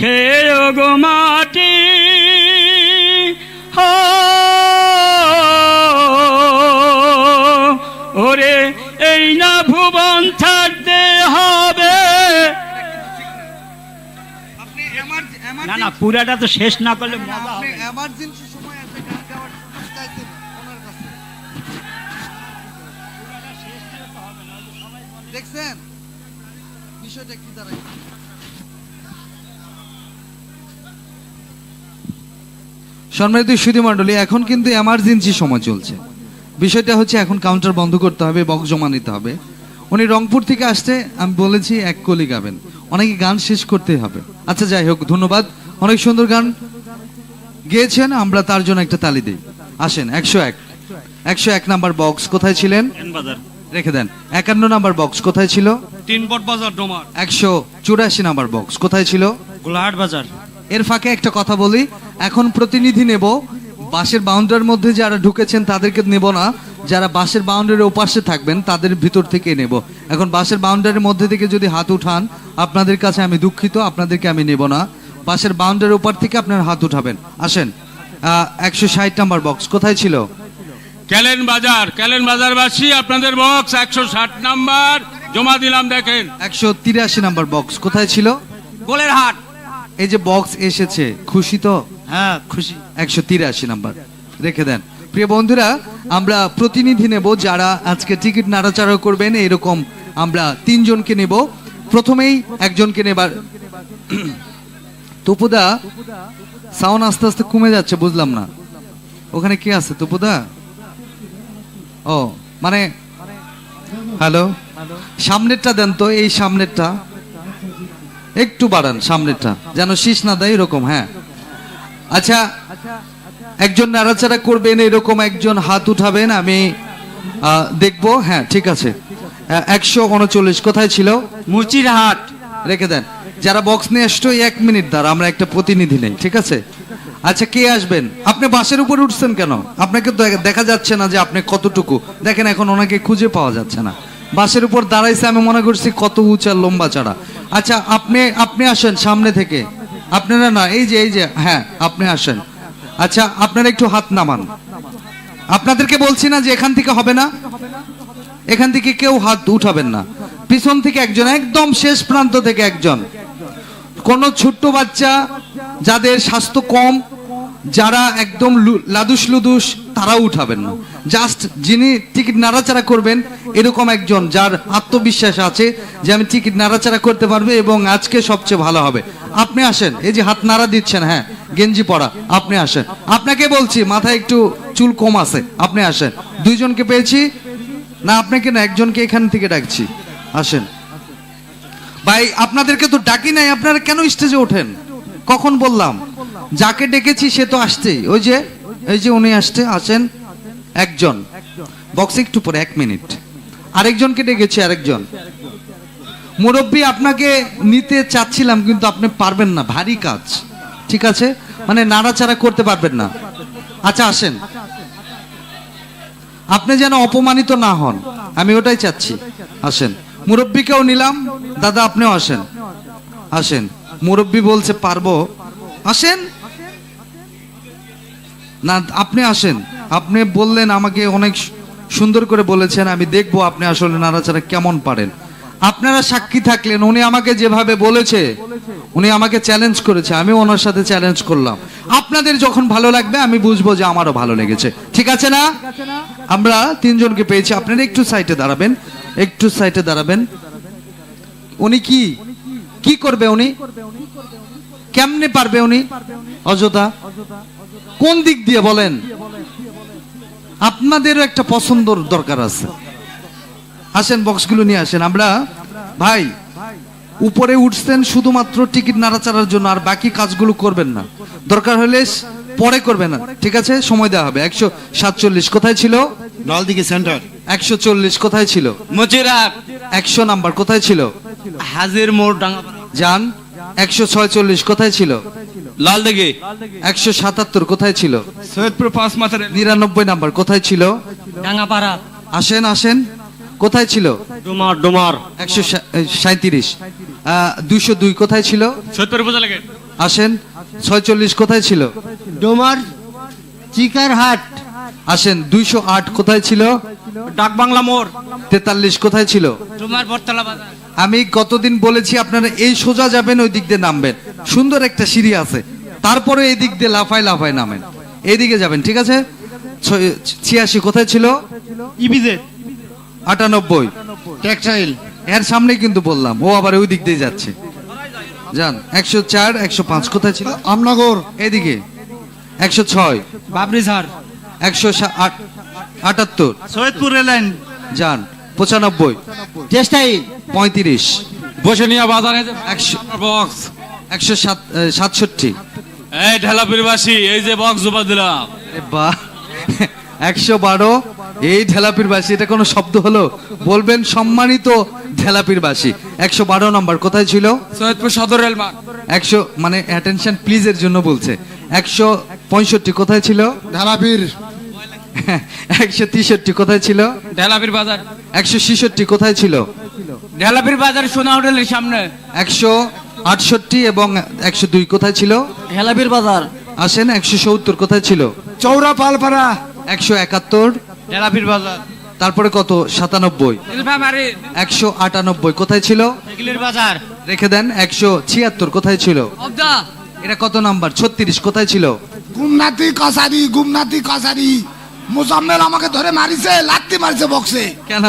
খেয়ে গো মাটি ওরে এই না ভুবন ছাড়তে হবে। না না পুরাটা তো শেষ না করলে মজা হবে। সময় গান গাওয়ার। দেখছেন? বিষয়টা কি দাঁড়ায় সম্মানিত সুধী মণ্ডলী এখন কিন্তু এমার্জেন্সি সময় চলছে। বিষয়টা হচ্ছে এখন কাউন্টার বন্ধ করতে হবে বক্স জমা নিতে হবে। উনি রংপুর থেকে আসতে আমি বলেছি এক কলি গাবেন। অনেকে গান শেষ করতে হবে। আচ্ছা যাই হোক ধন্যবাদ। অনেক সুন্দর গান গেয়েছেন আমরা তার জন্য একটা তালি দিই। আসেন একশো এক। একশো এক নাম্বার বক্স কোথায় ছিলেন? বাজার। রেখে দেন। একান্ন নাম্বার বক্স কোথায় ছিল? তিন বট বাজার ডোমার। একশো চুরাশি নাম্বার বক্স কোথায় ছিল? গোলাহাট বাজার। এর ফাঁকে একটা কথা বলি এখন প্রতিনিধি নেব। বাসের বাউন্ডারির মধ্যে যারা ঢুকেছেন তাদেরকে নেব না। যারা বাসের বাউন্ডারির ওপাশে থাকবেন তাদের ভিতর থেকে নেব। এখন বাসের বাউন্ডারির মধ্যে থেকে যদি হাত উঠান আপনাদের কাছে আমি দুঃখিত আপনাদেরকে আমি নেব না। বাসের বাউন্ডারির ওপার থেকে আপনার হাত উঠাবেন। আসেন। একশো ষাট নাম্বার বক্স কোথায় ছিল? ক্যালেন বাজার ক্যালেন বাজারবাসী আপনাদের বক্স একশো ষাট নাম্বার। জমা দিলাম দেখেন। একশো তিরাশি নাম্বার বক্স কোথায় ছিল? গোলের হাট এই যে বক্স এসেছে খুশি তো? হ্যাঁ খুশি। একশো তিরাশি নাম্বার। রেখে দেন। প্রিয় বন্ধুরা, আমরা প্রতিনিধি নেব যারা আজকে টিকিট নাড়াচাড়া করবেন, এরকম আমরা তিনজনকে নেব। প্রথমেই একজনকে নেবার। তপুদা সাউন্ড আস্তে আস্তে কমে যাচ্ছে, বুঝলাম না। ওখানে কে আছে, তপুদা? ও মানে হ্যালো? সামনেরটা দেন তো, এই সামনেরটা। একটু বাড়ান, সামনেরটা। যেন শীষ না দেয়, এরকম হ্যাঁ। আচ্ছা একজন নাড়াচাড়া করবেন এরকম একজন হাত উঠাবেন আমি দেখব হ্যাঁ ঠিক আছে। একশো উনচল্লিশ কোথায় ছিল? মুচির হাট। রেখে দেন। যারা বক্স নিয়ে আসতো এক মিনিট দ্বারা আমরা একটা প্রতিনিধি নেই ঠিক আছে? আচ্ছা কে আসবেন? আপনি বাসের উপর উঠছেন কেন? আপনাকে দেখা যাচ্ছে না যে আপনি কতটুকু। দেখেন এখন ওনাকে খুঁজে পাওয়া যাচ্ছে না। বাসের উপর দাঁড়াইছে আমি মনে করছি কত উঁচা লম্বা চাড়া। আচ্ছা আপনি আপনি আসেন সামনে থেকে। আপনারা না, এই যে এই যে হ্যাঁ আপনি আসেন। আচ্ছা আপনারা একটু হাত নামান। আপনাদেরকে বলছি না যে এখান থেকে হবে না। এখান থেকে কেউ হাত উঠাবেন না। পিছন থেকে একজন, একদম শেষ প্রান্ত থেকে একজন। কোন ছোট্ট বাচ্চা যাদের স্বাস্থ্য কম, যারা একদম লাদুস লুদুস, তারাও উঠাবেন না। জাস্ট যিনি টিকিট নাড়াচাড়া করবেন, এরকম একজন যার আত্মবিশ্বাস আছে যে আমি টিকিট নাড়াচাড়া করতে পারব এবং আজকে সবচেয়ে ভালো হবে। আপনি আসেন। এই যে হাত নাড়া দিচ্ছেন হ্যাঁ গেঞ্জি পরা, আপনি আসেন। আপনাকে বলছি, মাথায় একটু চুল কম আছে, আপনি আসেন। দুইজনকে পেয়েছি, না, আপনাকে না, একজনকে এখান থেকে ডাকছি। আসেন। ভাই, আপনাদেরকে তো ডাকি নাই, আপনারা কেন স্টেজে ওঠেন? কখন বললাম? যাকে ডেকেছি, সে তো আসছেই। ওই যে, এই যে উনি আসছে, আসেন। একজন। বক্স একটু পরে, এক মিনিট। আরেকজনকে ডেকেছি, আরেকজন। মুরব্বী, আপনাকে নিতে চাচ্ছিলাম, কিন্তু আপনি পারবেন না। ভারী কাজ। ঠিক আছে? মানে নাড়াচাড়া করতে পারবেন না। আচ্ছা আসেন। আপনি যেন অপমানিত না হন। আমি ওটাই চাচ্ছি। আসেন। মুরব্বীকেও নিলাম। দাদা, আপনিও আসেন। আসেন। মুরব্বী বলছে, পারব। আসেন। না, আপনি আসেন। আপনি বললেন, আমাকে অনেক সুন্দর করে বলেছেন। আমি দেখব আপনি আসলে নাড়াচাড়া কেমন পারেন। আপনারা সাক্ষী থাকলেন, উনি আমাকে যেভাবে বলেছে, উনি আমাকে চ্যালেঞ্জ করেছে, আমি ওনার সাথে চ্যালেঞ্জ করলাম। আপনাদের যখন ভালো লাগবে, আমি বুঝব যে আমারও ভালো লেগেছে। ঠিক আছে না? আমরা তিনজনকে পেয়েছি। আপনারা একটু সাইডে দাঁড়াবেন, একটু সাইডে দাঁড়াবেন। উনি কি? কি করবে উনি? কেমনে পারবে উনি? অযথা। কোন দিক দিয়ে বলেন? আপনাদেরও একটা পছন্দর দরকার আছে। আসেন বক্সগুলো নিয়ে আসেন। আমরা ভাই উপরে উঠছেন শুধুমাত্র টিকিট নাড়াচাড়ার জন্য আর বাকি কাজগুলো করবেন না। দরকার হলে পরে করবেন না। ঠিক আছে? সময় দেওয়া হবে। একশো সাতচল্লিশ কোথায় ছিল? নলদিঘি সেন্টার। একশো চল্লিশ কোথায় ছিল? মুচির একশো নাম্বার কোথায় ছিল? হাজির মোড় ডাঙ্গা যান একশো ছয়চল্লিশ কোথায় ছিল? লাল দিঘি একশো সাতাত্তর কোথায় ছিল? সৈয়দপুর পাঁচ মাথার নিরানব্বই নাম্বার কোথায় ছিল? ডাঙ্গাপাড়া আসেন আসেন। কোথায় ছিল? ডোমার ডোমার। একশো সাঁত্রিশ দুইশো দুই কোথায় ছিল? সৈয়দপুর বোঝা লাগে আসেন ছয়চল্লিশ কোথায় ছিল? ডোমার চিকার হাট আসেন দুইশো আট কোথায় ছিল? ডাক বাংলা মোড়। তেতাল্লিশ কোথায় ছিল? তোমার বটতলা বাজার। আমি গতদিন বলেছি আপনারা এই সোজা যাবেন ওই দিক দিয়ে নামবেন। সুন্দর একটা সিঁড়ি আছে। তারপরে এই দিক দিয়ে লাফায় লাফায় নামেন। এইদিকে যাবেন ঠিক আছে? ছয়- ছিয়াশি কোথায় ছিল? ইবিজেড আটানব্বই। টেক্সটাইল এর সামনে কিন্তু বললাম ও আবার ওই দিক দিয়ে যাচ্ছে। যান একশো চার একশো পাঁচ কোথায় ছিল? আমনগর। এদিকে একশো ছয়। বাবরি স্যার একশো আটাত্তর। সৈয়দপুর রেললাইন যান পঁচানব্বই। টেক্সটাইল। পঁয়ত্রিশ। বসেনিয়া বাজারে একশো বক্স। একশো সাত সাতষট্টি। এই ঢেলাপির বাসি এই যে বক্স জমা দিলাম। বা একশো বারো এই ঢেলাপির বাসী এটা কোনো শব্দ হলো? বলবেন সম্মানিত ঢেলাপির বাসী একশো বারো নম্বর কোথায় ছিল? সৈয়দপুর সদর রেলমার্ট একশো মানে অ্যাটেনশন প্লিজের জন্য বলছে। একশো পঁয়ষট্টি কোথায় ছিল? ঢালাপির। একশো তেষট্টি কোথায় ছিল? ঢেলাপির বাজার। একশো ছেষট্টি কোথায় ছিল? ঢেলাপির বাজার সোনা হোটেলের সামনে। একশো আটষট্টি এবং একশো দুই কোথায় ছিল? ঢেলাপির বাজার। আসেন একশো সত্তর কোথায় ছিল? চৌরা পালপাড়া একশো একাত্তর। ঢেলাপির বাজার। তারপরে কত? সাতানব্বই। একশো আটানব্বই। কোথায় ছিল? বাজার। রেখে দেন একশো ছিয়াত্তর। কোথায় ছিল? এটা কত নাম্বার? ছত্রিশ। কোথায় ছিল? গুমনাতি কসারি গুমনাতি কসারি মুজাম্মেল আমাকে ধরে মারিছে লাত্তি মারিছে বক্সে। কেন?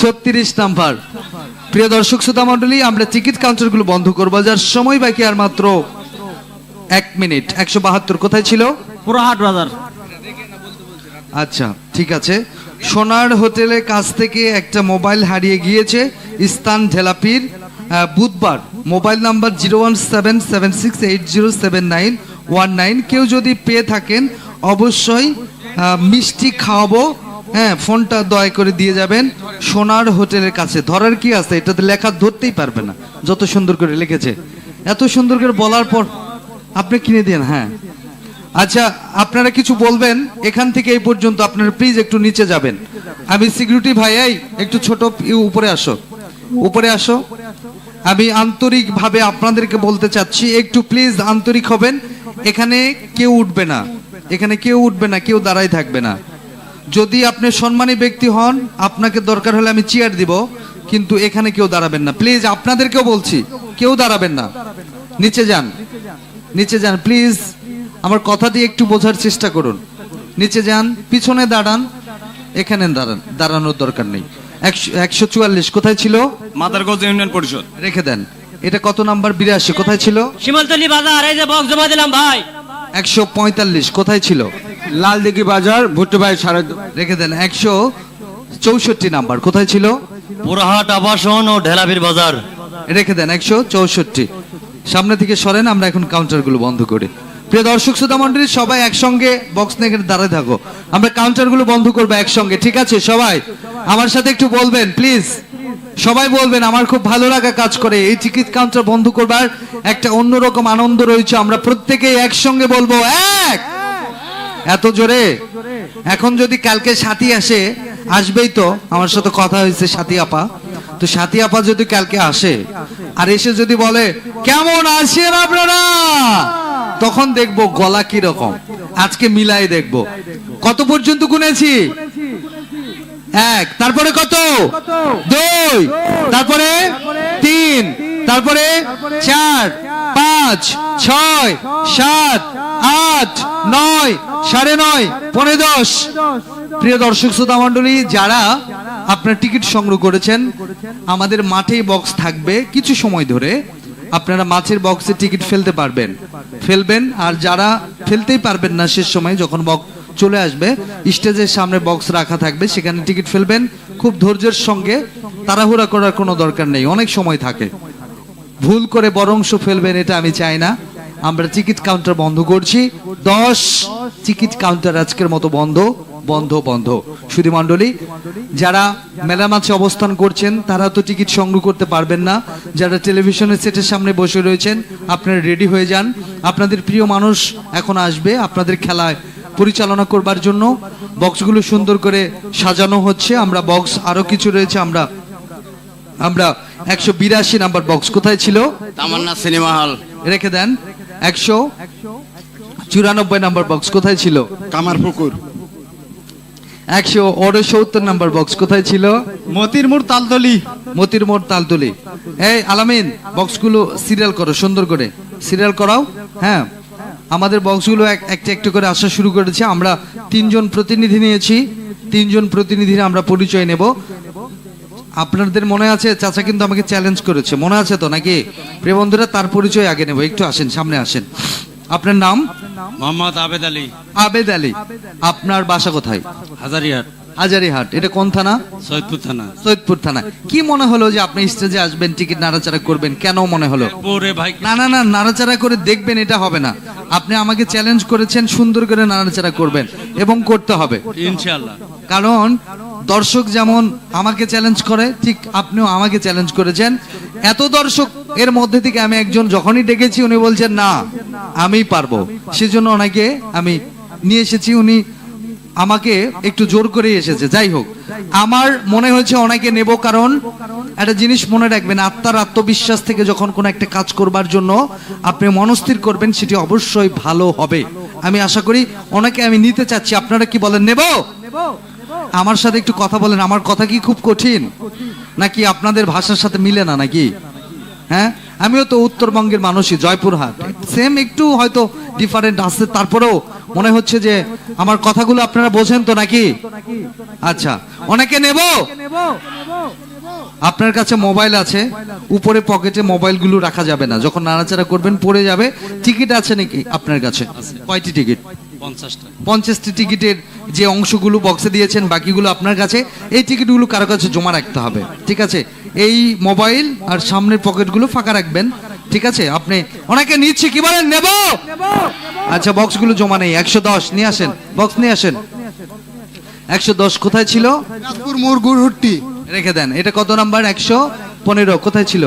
ছত্রিশ নাম্বার। প্রিয় দর্শক শ্রোতা মন্ডলী আমরা টিকিট কাউন্টারগুলো বন্ধ করব। যার সময় বাকি আর মাত্র এক মিনিট। একশো বাহাত্তর। কোথায় ছিল? পুরাহাট বাজার। আচ্ছা ঠিক আছে। সোনার হোটেলের কাছ থেকে একটা মোবাইল হারিয়ে গিয়েছে স্থান ঢেলাপির। বুধবার, mobile number zero one seven seven six eight zero seven nine one nine. কেউ যদি পেয়ে থাকেন, অবশ্যই মিষ্টি খাওয়াবো। হ্যাঁ ফোনটা দয়া করে দিয়ে যাবেন সোনার হোটেলের কাছে। ধরার কি আছে? এটাতে লেখা ধরতেই পারবে না, যত সুন্দর করে লিখেছে। এত সুন্দর করে বলার পর আপনি কিনে দিন হ্যাঁ। আচ্ছা আপনারা কিছু বলবেন? এখান থেকে এই পর্যন্ত আপনারা প্লিজ একটু নিচে যাবেন। আমি সিকিউরিটি ভাই, এই, একটু ছোট উপরে আসো। উপরে আসো। আমি আন্তরিকভাবে আপনাদেরকে বলতে চাচ্ছি, একটু প্লিজ আন্তরিক হবেন। এখানে কেউ উঠবে না। এখানে কেউ উঠবে না, কেউ দাঁড়াই থাকবে না। যদি আপনি সম্মানী ব্যক্তি হন, আপনাকে দরকার হলে আমি চেয়ার দিব, কিন্তু এখানে কেউ দাঁড়াবেন না। প্লিজ আপনাদেরকেও বলছি, কেউ দাঁড়াবেন না। নিচে যান। নিচে যান প্লিজ আমার কথা দিয়ে একটু বোঝার চেষ্টা করুন। নিচে যান পিছনে দাঁড়ান এখানে দাঁড়ান দাঁড়ানোর দরকার নেই। একশো- একশো চুয়াল্লিশ কোথায় ছিল? মাদারগঞ্জ ইউনিয়ন পরিষদ। রেখে দেন। এটা কত নাম্বার? বিরাশি কোথায় ছিল? শিমলতলি বাজার এই যে বক্স জমা দিলাম ভাই। একশো পঁয়তাল্লিশ কোথায় ছিল? লালদিঘি বাজার ভুট্টুবাই সাড়ে রেখে দেন। একশো চৌষট্টি নাম্বার কোথায় ছিল? পুরাহাট আবাসন ও ঢেলাপির বাজার। রেখে দেন একশো চৌষট্টি। সামনে থেকে সরেন আমরা এখন কাউন্টারগুলো বন্ধ করি। প্রিয় দর্শক, শ্রোতা মন্ডলী সবাই একসঙ্গে বক্স এখানে দাঁড়ায় থাকো। আমরা কাউন্টারগুলো বন্ধ করব একসঙ্গে, ঠিক আছে? সবাই, আমার সাথে একটু বলবেন প্লিজ সবাই বলবেন, আমার খুব ভালো লাগা কাজ করে। এই টিকিট কাউন্টার বন্ধ করবার একটা অন্যরকম আনন্দ রয়েছে। আমরা প্রত্যেকেই একসঙ্গে বলব, এক! এত জোরে? এখন যদি কালকে সাথী আসে, আসবেই তো। আমার সাথে কথা হয়েছে সাথী আপা। তো সাথী আপা যদি কালকে আসে, আর এসে যদি বলে, কেমন আছেন আপনারা? তখন দেখব গলা কি রকম আজকে মিলাই দেখব। কত পর্যন্ত গুনেছি? এক। তারপরে কত? দুই। তারপরে তিন। তারপরে চার, পাঁচ, ছয়, সাত, আট, নয়, সাড়ে নয় পনেরো দশ। প্রিয় দর্শক, শ্রোতা মন্ডলী যারা আপনার টিকিট সংগ্রহ করেছেন, আমাদের মাঠেই বক্স থাকবে। কিছু সময় ধরে আপনারা মাছের বক্সে টিকিট ফেলতে পারবেন। ফেলবেন, আর যারা ফেলতেই পারবেন না শেষ সময়, যখন বক্স চলে আসবে, স্টেজের সামনে বক্স রাখা থাকবে, সেখানে টিকিট ফেলবেন। খুব ধৈর্যের সঙ্গে তাড়াহুড়া করার কোনো দরকার নেই, অনেক সময় থাকে। ভুল করে বড় অংশ ফেলবেন, এটা আমি চাই না। আমরা টিকিট কাউন্টার বন্ধ করছি। দশ টিকিট কাউন্টার আজকের মতো বন্ধ। বন্ধ বন্ধ। সুধী মণ্ডলী যারা মেলা মাঝে অবস্থান করছেন তারা তো টিকিট সংগ্রহ করতে পারবেন না। যারা টেলিভিশনের সেটের সামনে বসে রয়েছেন আপনারা রেডি হয়ে যান। আপনাদের প্রিয় মানুষ এখন আসবে আপনাদের খেলায় পরিচালনা করবার জন্য। বক্সগুলো সুন্দর করে সাজানো হচ্ছে। আমরা বক্স আরও কিছু রয়েছে আমরা আমরা একশো বিরাশি নাম্বার বক্স কোথায় ছিল? তামান্না সিনেমা হল। রেখে দেন। একশো চুরানব্বই নাম্বার বক্স কোথায় ছিল? কামার পুকুর একশো উনসত্তর নাম্বার বক্স কোথায় ছিল? মতির মুর তালতলি। মতির মোড় তালতলি। এই আলামিন বক্সগুলো সিরিয়াল করো সুন্দর করে। সিরিয়াল করাও। হ্যাঁ আমাদের বক্সগুলো এক একটা একটু করে আসা শুরু করেছে। আমরা তিনজন প্রতিনিধি নিয়েছি। তিনজন প্রতিনিধির আমরা পরিচয় নেব। আপনাদের মনে আছে? চাচা কিন্তু আমাকে চ্যালেঞ্জ করেছে। মনে আছে তো নাকি? প্রিয় বন্ধুরা তার পরিচয় আগে নেব। একটু আসেন সামনে আসেন। আপনার নাম? মোহাম্মদ আবেদ আলী। আবেদ আলী আপনার বাসা কোথায়? হাজারিহাট। হাজারিহাট এটা কোন থানা? সৈয়দপুর থানা। সৈয়দপুর থানা। কি মনে হলো যে আপনি স্টেজে আসবেন টিকিট নাড়াচাড়া করবেন? কেন মনে হলো? না না না নাড়াচাড়া করে দেখবেন এটা হবে না। আপনি আমাকে চ্যালেঞ্জ করেছেন সুন্দর করে নাড়াচাড়া করবেন এবং করতে হবে। ইনশাআল্লাহ। কারণ দর্শক যেমন আমাকে চ্যালেঞ্জ করে ঠিক আপনিও আমাকে চ্যালেঞ্জ করেছেন। এত দর্শক এর মধ্যে থেকে আমি একজন যখনই ডেকেছি উনি বলছেন না আমি পারব। সেজন্য ওনাকে আমি নিয়ে এসেছি, উনি আমাকে একটু জোর করে এসেছে। যাই হোক, আমার মনে হয়েছে অনেকে নেব, কারণ একটা জিনিস মনে রাখবেন, আত্মার আত্মবিশ্বাস থেকে যখন কোনো একটা কাজ করবার জন্য আপনি মনস্থির করবেন, সেটি অবশ্যই ভালো হবে। আমি আশা করি ওনাকে আমি নিতে চাচ্ছি, আপনারা কি বলেন, নেব? আমার সাথে একটু কথা বলেন, আমার কথা কি খুব কঠিন? নাকি আপনাদের ভাষার সাথে মিলে না নাকি? হ্যাঁ? আমিও তো উত্তরবঙ্গের মানুষই, জয়পুরহাট। সেম একটু হয়তো ডিফারেন্ট আসছে তারপরেও মনে হচ্ছে যে আমার কথাগুলো আপনারা বোঝেন তো নাকি? আচ্ছা অনেকে নেব? আপনার কাছে মোবাইল আছে, উপরে পকেটে মোবাইলগুলো রাখা যাবে না, যখন নাড়াচাড়া করবেন পড়ে যাবে, টিকিট আছে নাকি আপনার কাছে? কয়টি টিকিট? পঞ্চাশটা। টিকিটের যে অংশগুলো বক্সে দিয়েছেন বাকিগুলো আপনার কাছে। এই টিকিটগুলো কারও কাছে জমা রাখতে হবে ঠিক আছে? এই মোবাইল আর সামনের পকেটগুলো ফাঁকা রাখবেন ঠিক আছে? আপনি অনেকে নিচ্ছে কি বলেন? নেব! আচ্ছা বক্সগুলো জমা নেই একশো দশ নিয়ে আসেন বক্স নিয়ে আসেন। একশো দশ কোথায় ছিল? রেখে দেন এটা কত নাম্বার? একশো পনেরো কোথায় ছিল?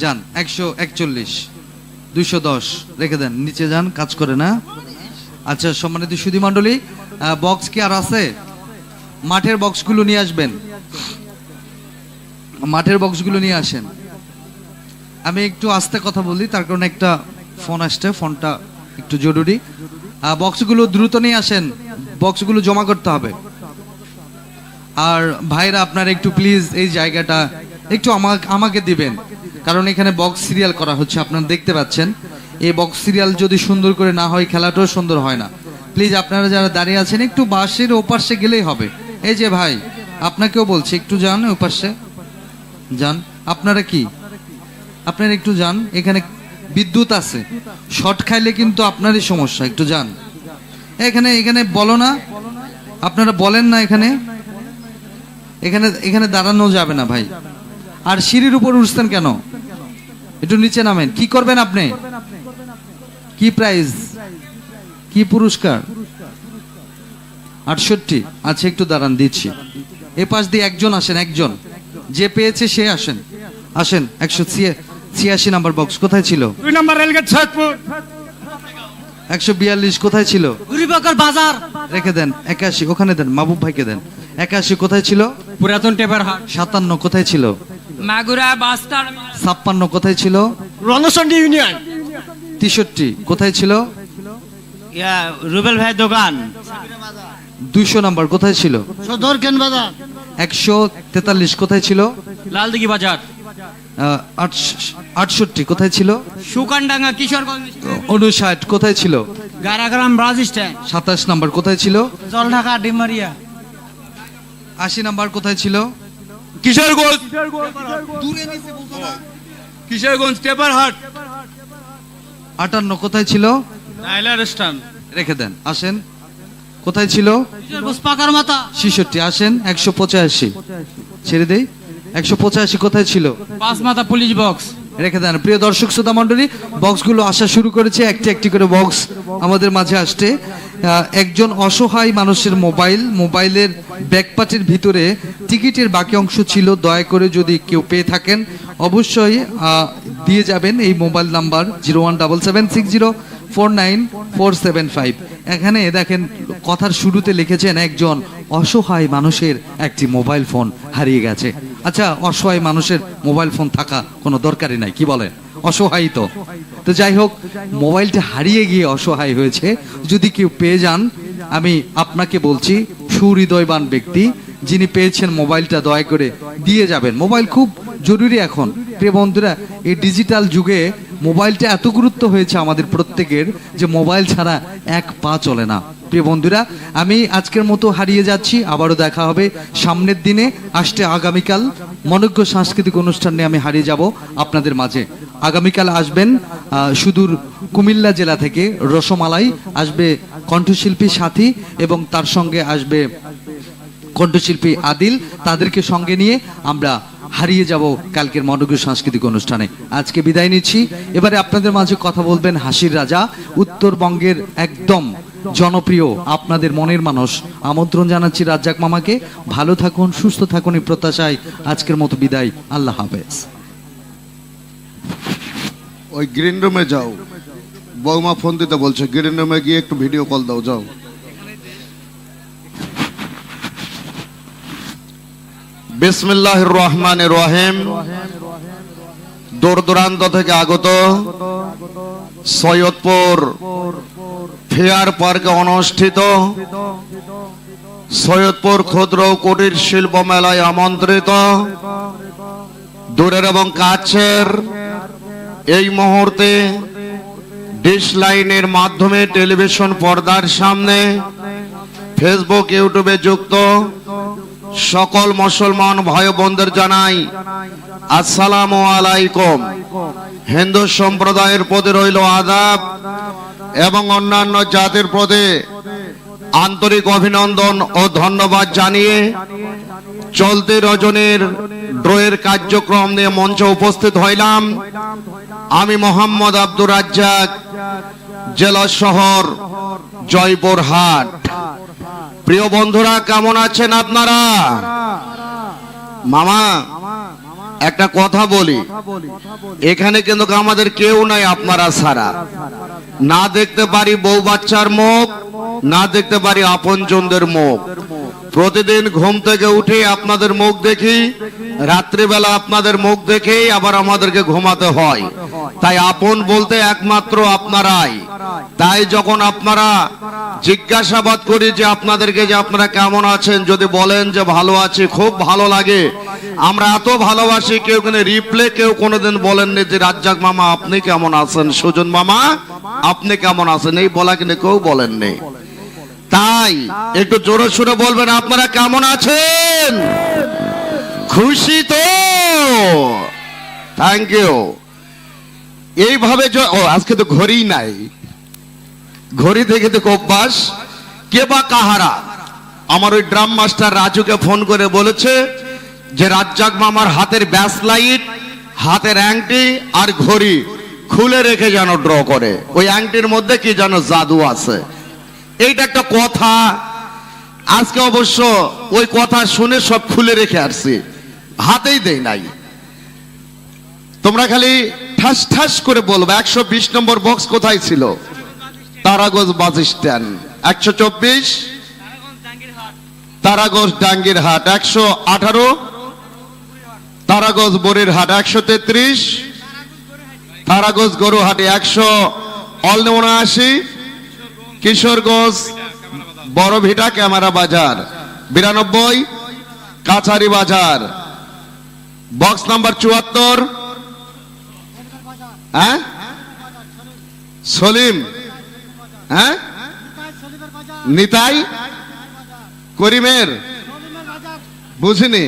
যান একশো একচল্লিশ। দুইশো দশ। রেখে দেন, নিচে যান, কাজ করে না। আচ্ছা সম্মানিত সুধী মণ্ডলী বক্স কি আর আছে? মাঠের বক্সগুলো নিয়ে আসবেন। মাঠের বক্সগুলো নিয়ে আসেন। আমি একটু আস্তে কথা বলি, তার কারণে একটা ফোন আসছে, ফোনটা একটু জরুরি। বক্সগুলো দ্রুত নিয়ে আসেন বক্সগুলো জমা করতে হবে। আর ভাইরা আপনারা একটু প্লিজ এই জায়গাটা একটু আমাকে আমাকে দিবেন। কারণ এখানে বক্স সিরিয়াল করা হচ্ছে, আপনারা দেখতে পাচ্ছেন। এই বক্স সিরিয়াল যদি সুন্দর করে না হয়, খেলাটাও সুন্দর হয় না। প্লিজ আপনারা যারা দাঁড়িয়ে আছেন, একটু বাসের ওপাশে গেলেই হবে। এই যে ভাই, আপনাকেও বলছি, একটু যান ওপাশে যান, আপনারা কি? আপনারা একটু যান, এখানে বিদ্যুৎ আছে। শর্ট খাইলে কিন্তু আপনারই সমস্যা, একটু যান। এখানে এখানে বলো না। আপনারা বলেন না এখানে। এখানে এখানে দাঁড়ানো যাবে না ভাই। আর সিঁড়ির উপর উঠছেন কেন? একটু নিচে নামেন। কি করবেন আপনি? কি প্রাইজ? কি পুরস্কার? আটষট্টি। আচ্ছা একটু দাঁড়ান দিচ্ছি। এ পাশ দিয়ে একজন আসেন একজন। যে পেয়েছে সে আসেন। আসেন একশো ছিয়াশি নাম্বার বক্স। কোথায় ছিল? দুই নম্বর রেলগেট সৈয়দপুর একশো বিয়াল্লিশ কোথায় ছিল? গুরিবাকার বাজার। রেখে দেন একাশি। ওখানে দেন মাহবুব ভাইকে দেন। একাশি কোথায় ছিল? পুরাতন টেপার হাট। সাতান্ন কোথায় ছিল? মাগুরা বাস ছাপ্পান্ন কোথায় ছিল? রণচন্ডী ইউনিয়ন। তেষট্টি কোথায় ছিল? রুবেল ভাই দোকান। দুইশো নাম্বার কোথায় ছিল? বাজার? একশো তেতাল্লিশ কোথায় ছিল? লালদিঘি বাজার। আটশ- আটষট্টি কোথায় ছিল? সুকানডাঙ্গা কিশোরগঞ্জ উনষাট কোথায় ছিল? গারাগ্রাম ব্রাজ স্ট্যান্ড সাতাশ নাম্বার কোথায় ছিল? জলঢাকা ডিমারিয়া আশি নাম্বার কোথায় ছিল? কিশোরগঞ্জ। কিশোরগঞ্জ টেপারহাট। আটান্ন কোথায় ছিল? রেখে দেন আসেন। কোথায় ছিল? পাকার মাথা ছিষট্টি আসেন একশো পঁচাশি। ছেড়ে দেই। একশো পঁচাশি কোথায় ছিল? পাঁচ মাথা পুলিশ বক্স। রেখে দেন। প্রিয় দর্শক, শ্রোতা মণ্ডলী, বক্সগুলো আসা শুরু করেছে। একটি একটি করে বক্স আমাদের মাঝে আসছে। একজন অসহায় মানুষের মোবাইল, মোবাইলের ব্যাকপাটের ভিতরে টিকিটের বাকি অংশ ছিল। দয়া করে যদি কেউ পেয়ে থাকেন, অবশ্যই দিয়ে যাবেন। এই mobile number zero one double seven six zero four nine four seven five. এখানে দেখেন, কথার শুরুতে লিখেছেন একজন অসহায় মানুষের একটি মোবাইল ফোন হারিয়ে গেছে। আচ্ছা অসহায় মানুষের মোবাইল ফোন থাকা কোনো দরকারই নাই, কি বলেন? অসহায় তো। তো যাই হোক, মোবাইলটা হারিয়ে গিয়ে অসহায় হয়েছে। যদি কেউ পেয়ে যান, আমি আপনাকে বলছি, সুহৃদয়বান ব্যক্তি, যিনি পেয়েছেন মোবাইলটা দয়া করে দিয়ে যাবেন। মোবাইল খুব জরুরি এখন। প্রিয় বন্ধুরা, এই ডিজিটাল যুগে মোবাইলটা এত গুরুত্ব হয়েছে আমাদের প্রত্যেকের যে মোবাইল ছাড়া এক পা চলে না। প্রিয় বন্ধুরা, আমি আজকের মতো হারিয়ে যাচ্ছি। আবারও দেখা হবে সামনের দিনে। আসতে আগামীকাল মনজ্ঞ সাংস্কৃতিক অনুষ্ঠানে আমি হারিয়ে যাব আপনাদের মাঝে। আগামীকাল আসবেন সুদূর কুমিল্লা জেলা থেকে রসমালাই। আসবে কণ্ঠশিল্পী সাথী এবং তার সঙ্গে আসবে কণ্ঠশিল্পী আদিল। তাদেরকে সঙ্গে নিয়ে আমরা হারিয়ে যাব কালকের মনজ্ঞ সাংস্কৃতিক অনুষ্ঠানে। আজকে বিদায় নিচ্ছি। এবারে আপনাদের মাঝে কথা বলবেন হাসির রাজা। উত্তরবঙ্গের একদম জনপ্রিয়, আপনাদের মনের মানুষ। আমন্ত্রণ জানাচ্ছি রাজ্জাক মামাকে। ভালো থাকুন, সুস্থ থাকুন এই প্রত্যাশায় আজকের মতো বিদায়। আল্লাহ হাফেজ। ওই গ্রিন রুমে যাও। বৌমা ফোন দিতে বলছে গ্রিন রুমে গিয়ে একটু ভিডিও কল দাও, যাও। বিসমিল্লাহ রহমান রহিম। দূর দূরান্ত থেকে আগত সৈয়দপুর ফেয়ার পার্কে অনুষ্ঠিত সৈয়দপুর ক্ষুদ্র কুটির শিল্প মেলায় আমন্ত্রিত। দূরের এবং কাছের এই মুহূর্তে ডিশ লাইনের মাধ্যমে টেলিভিশন পর্দার সামনে ফেসবুক, ইউটিউবে যুক্ত সকল মুসলমান ভাই বোনদের জানাই, আসসালামু আলাইকুম। হিন্দু সম্প্রদায়ের প্রতি রইল আদাব এবং অন্যান্য জাতির প্রতি আন্তরিক অভিনন্দন ও ধন্যবাদ জানিয়ে চলতি রজনীর ড্রয়ের কার্যক্রম নিয়ে মঞ্চে উপস্থিত হইলাম। আমি মোহাম্মদ আব্দুর রাজ্জাক, জেলা শহর জয়পুরহাট। প্রিয় বন্ধুরা, কেমন আছেন আপনারা? মামা, একটা কথা বলি। এখানে কিন্তু আমাদের কেউ নাই আপনারা সারা না দেখতে পারি বউ বাচ্চার মুখ, না দেখতে পারি আপনজনদের মুখ। প্রতিদিন ঘুম থেকে উঠে আপনাদের মুখ দেখি, রাত্রিবেলা আপনাদের মুখ দেখেই আবার আমাদেরকে ঘুমাতে হয়। তাই আপন বলতে একমাত্র আপনারাই। তাই যখন আপনারা জিজ্ঞাসাবাদ করি যে আপনাদেরকে যে আপনারা কেমন আছেন, যদি বলেন যে ভালো আছি, খুব ভালো লাগে। আমরা এত ভালোবাসি, কেউ কিন্তু রিপ্লে কেউ কোনোদিন বলেননি যে, রাজ্জাক মামা, আপনি কেমন আছেন? সুজন মামা, আপনি কেমন আছেন? এই বলা কিন্তু কেউ বলেননি। তাই একটু জোরে সুরে বলবেন, আপনারা কেমন আছেন? খুশি তো? থ্যাংক ইউ এইভাবে ও, আজকে তো ঘড়ি নাই। ঘড়ি দেখে দেখো অভ্যাস। কে বা কাহারা? আমার ওই ড্রাম মাস্টার রাজুকে ফোন করে বলেছে যে, রাজ্জাক মামার হাতের ব্যাস লাইট, হাতের আংটি আর ঘড়ি খুলে রেখে যেন ড্র করে। ওই আংটির মধ্যে কি যেন জাদু আছে। এইটা একটা কথা। আজকে অবশ্য ওই কথা শুনে সব খুলে রেখে আসছি। হাতেই দেই নাই। তোমরা খালি ঠাস ঠাস করে বলব, একশো বিশ নম্বর বক্স কোথায় ছিল? তারাগঞ্জ বাস স্ট্যান্ড, একশো চব্বিশ। তারাগঞ্জ ডাঙ্গির হাট, একশো আঠারো। তারাগঞ্জ বরির হাট, একশো তেত্রিশ। তারাগঞ্জ গরুহাটি একশো অল উনআশি। কিশোরগঞ্জ বড় ভিটা ক্যামেরা বাজার, বিরানব্বই। কাছারি বাজার, বক্স নাম্বার চুয়াত্তর। হ্যাঁ? সলিম। হ্যাঁ? নিতাই করিমের? বুঝিনি।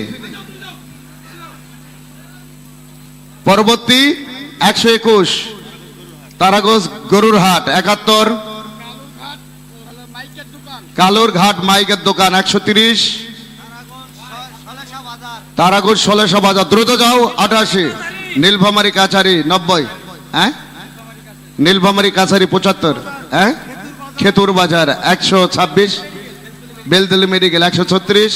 পরবর্তী একশো একুশ, তারাগোজ গরুর হাট, একাত্তর। কালোর ঘাট মাইকের দোকান, একশো তিরিশ। তারাগোজ ষোলোশো বাজার, দ্রুত যাও, আটাশি। নীলভামারি কাছারি, নব্বই। হ্যাঁ? নীলভামারি কাছারি, পঁচাত্তর। হ্যাঁ? খেতুর বাজার একশো ছাব্বিশ, বেলদিল্লি মেডিকেল একশো ছত্রিশ,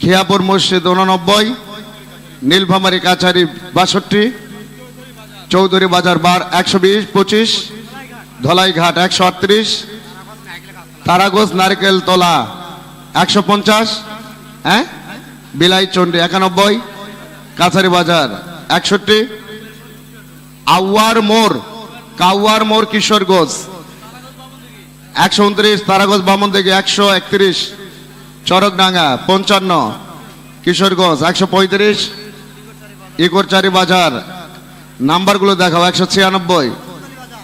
খিয়াপুর মসজিদ উননব্বই নীলভামারি কাছারি বাষট্টি, চৌধুরী বাজার বার একশো বিশ, পঁচিশ, ধলাইঘাট একশো আটত্রিশ, তারাগোজ নারকেল তোলা একশো পঞ্চাশ হ্যাঁ? বিলাই চন্ডী একানব্বই, কাছারি বাজার একষট্টি, আউয়ার মোড় কাউয়ার মোড় কিশোরগঞ্জ। একশো উনত্রিশ তারাগঞ্জ বামন থেকে একশো একত্রিশ চরকডাঙ্গা পঞ্চান্ন কিশোরগঞ্জ একশো পঁয়ত্রিশ ইকরচারি বাজার। নাম্বারগুলো দেখাও, একশো ছিয়ানব্বই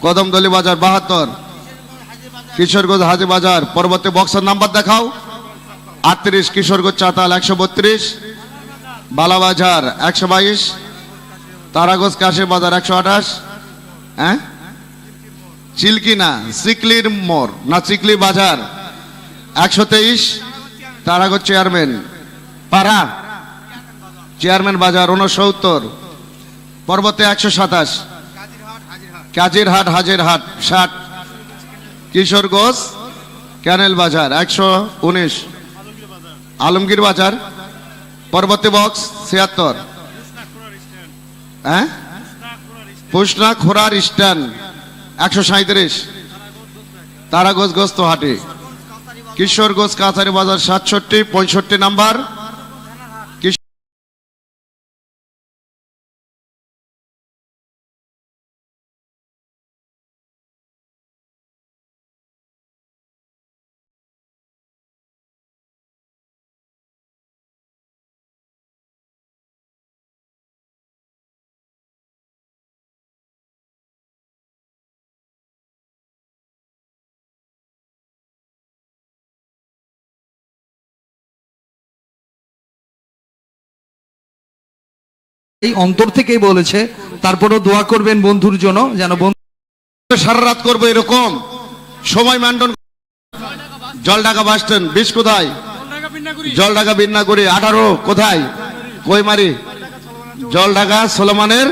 কদমদলি বাজার বাহাত্তর কিশোরগঞ্জ হাজি বাজার। পরবর্তী বক্সের নাম্বার দেখাও, আটত্রিশ কিশোরগঞ্জ চাতাল একশো বত্রিশ বালাবাজার একশো বাইশ তারাগঞ্জ কাশি বাজার একশো আঠাশ। হ্যাঁ? চিল্কি না, চিকলির মোড়, না চিকলি বাজার। একশো তেইশ তারাগঞ্জ চেয়ারম্যান, পাড়া, চেয়ারম্যান বাজার উনসত্তর পর্বতে একশো সাতাশ। কাজিরহাট, হাজিরহাট, ষাট। কিশোরগঞ্জ ক্যানেল বাজার, একশো উনিশ। আলমগীর বাজার, পর্বতী বক্স, ছিয়াত্তর। হ্যাঁ? পুষনা খোরার স্ট্যান্ড একশো সাঁত্রিশ তারাগোজ গোস্ত হাটে। কিশোরগঞ্জ কাছারি বাজার সাতষট্টি পঁয়ষট্টি নাম্বার। এই অন্তর থেকেই বলেছে, তারপরও দোয়া করবেন বন্ধুর জন্য যেন বন্ধু সারা রাত করব এরকম। সময় মান্ডন জল ঢাকা বাস স্ট্যান্ড, বিশ কোথায়? জল ঢাকা বিন্নাগুড়ি আঠারো কোথায়? কইমারি জল ঢাকা সোলমানের,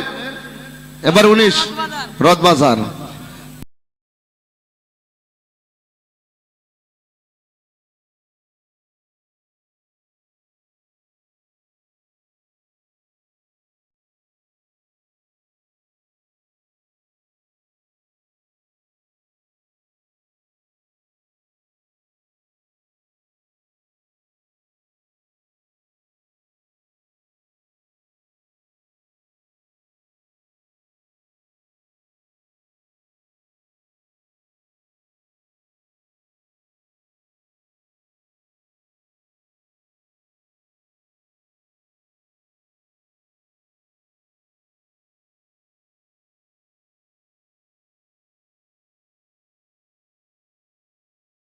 এবার উনিশ রথবাজার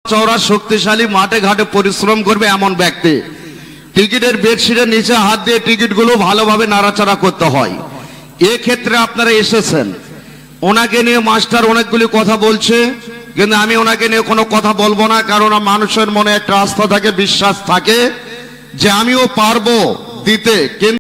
চওড়া শক্তিশালী মাঠে ঘাটে পরিশ্রম করবে এমন ব্যক্তি। টিকিটের বেডশিটের নিচে হাত দিয়ে টিকিটগুলো ভালোভাবে নাড়াচাড়া করতে হয়। ক্ষেত্রে আপনারা এসেছেন। ওনাকে নিয়ে মাস্টার অনেকগুলি কথা বলছে, কিন্তু আমি ওনাকে নিয়ে কোনো কথা বলব না, কারণ মানুষের মনে একটা আস্থা থাকে, বিশ্বাস থাকে যে আমিও পারব দিতে। কিন্তু